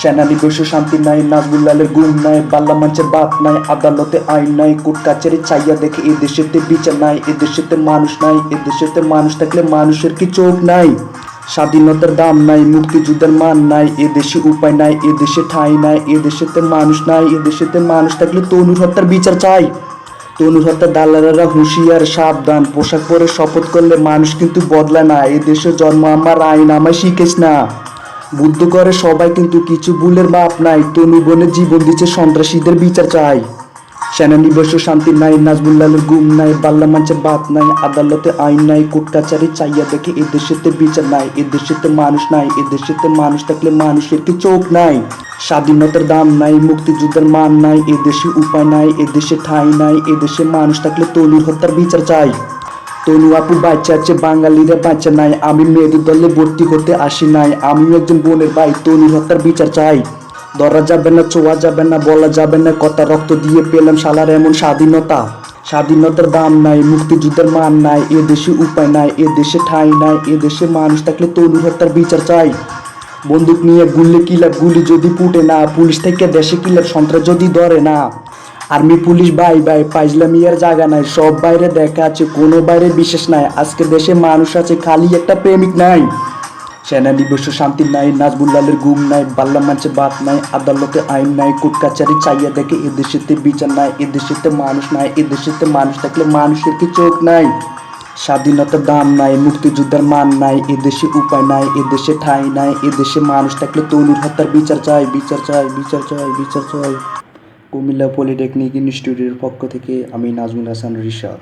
সেনানিবেশ শান্তি নাই নাজবুল্লালের গুম নাই, বাল্লা মঞ্চে বাত নাই, আদালতে আইন নাই, কোর্ট কাচারি চাইয়া দেখে এ দেশেতে বিচার নাই, এ দেশেতে মানুষ নাই, এ দেশেতে মানুষ থাকলে মানুষের কি চোখ নাই? স্বাধীনতার দাম নাই, মুক্তিযুদ্ধের মান নাই, এ দেশে উপায় নাই, এ দেশে ঠাঁই নাই, এ দেশেতে মানুষ নাই, এ দেশেতে মানুষ থাকলে তনুর হত্যার বিচার চাই। তনুর হত্যা দালালেরা হুঁশিয়ার, সাবধান, পোশাক পরে শপথ করলে মানুষ কিন্তু বদলায় না, এ দেশে জন্ম আমার, আইন আমায় শিখেছ না। বুদ্ধ করে সবাই, কিন্তু কিছু ভুলের বাপ নাই। তনু বনে জীবন দিচ্ছে সন্ত্রাসীদের বিচার চাই। সেনানিবাস শান্তি নাই নাজবুল্লালের গুম নাই বাল্লা মঞ্চের বাত নাই, আদালতে আইন নাই কোর্ট কাচারি চাইয়া দেখে এ দেশেতে বিচার নাই, এ দেশেতে মানুষ নাই, এ দেশেতে মানুষ থাকলে মানুষের কি চোখ নাই? স্বাধীনতার দাম নাই, মুক্তিযুদ্ধের মান নাই, এ দেশে উপায় নাই, এ দেশে ঠাঁই নাই, এ দেশে মানুষ থাকলে তনুর হত্যার বিচার চাই। তনু আপু বাচ্চা আছে, বাঙালিরা বাচ্চা নাই। আমি মেয়েদের দলে ভর্তি হতে আসি নাই। আমিও একজন বোনের ভাই, তনুর হত্যার বিচার চাই। ধরা যাবে না, ছোঁয়া যাবে না, বলা যাবে না, কথা রক্ত দিয়ে পেলাম শালার এমন স্বাধীনতা। স্বাধীনতার দাম নাই, মুক্তিযুদ্ধের মান নাই, এ দেশে উপায় নাই, এ দেশে ঠাঁই নাই, এ দেশে মানুষ থাকলে তনুর হত্যার বিচার চাই। বন্দুক নিয়ে গুললে কিলার, গুলি যদি ফুটে না, পুলিশ থেকে দেশে কিলার, সন্ত্রাস যদি ধরে না। আর্মি পুলিশ ভাই ভাই পাইজলামিয়ার জায়গা নাই, সব বাইরে দেখা আছে, কোনো বাইরে বিশেষ নাই। আজকে দেশে মানুষ আছে, খালি একটা প্রেমিক নাই। সেনা নিবস শান্তি নাই নাজবুল্লালের গুম নাই বাল্লা মাঝে বাত নাই, আদালতে আইন নাই কোর্ট কাচারি চাইয়া দেখে এ দেশেতে বিচার নাই, এ দেশেতে মানুষ নাই, এ দেশেতে মানুষ থাকলে মানুষের কি চোখ নাই? স্বাধীনতার দাম নাই, মুক্তিযুদ্ধের মান নাই, এ দেশে উপায় নাই, এ দেশে ঠাঁই নাই, এ দেশে মানুষ থাকলে তনুর হত্যার বিচার চাই বিচার চাই বিচার চাই বিচার চাই। কুমিল্লা পলিটেকনিক ইনস্টিটিউটের পক্ষ থেকে আমি নাজমুল হাসান রিশাদ।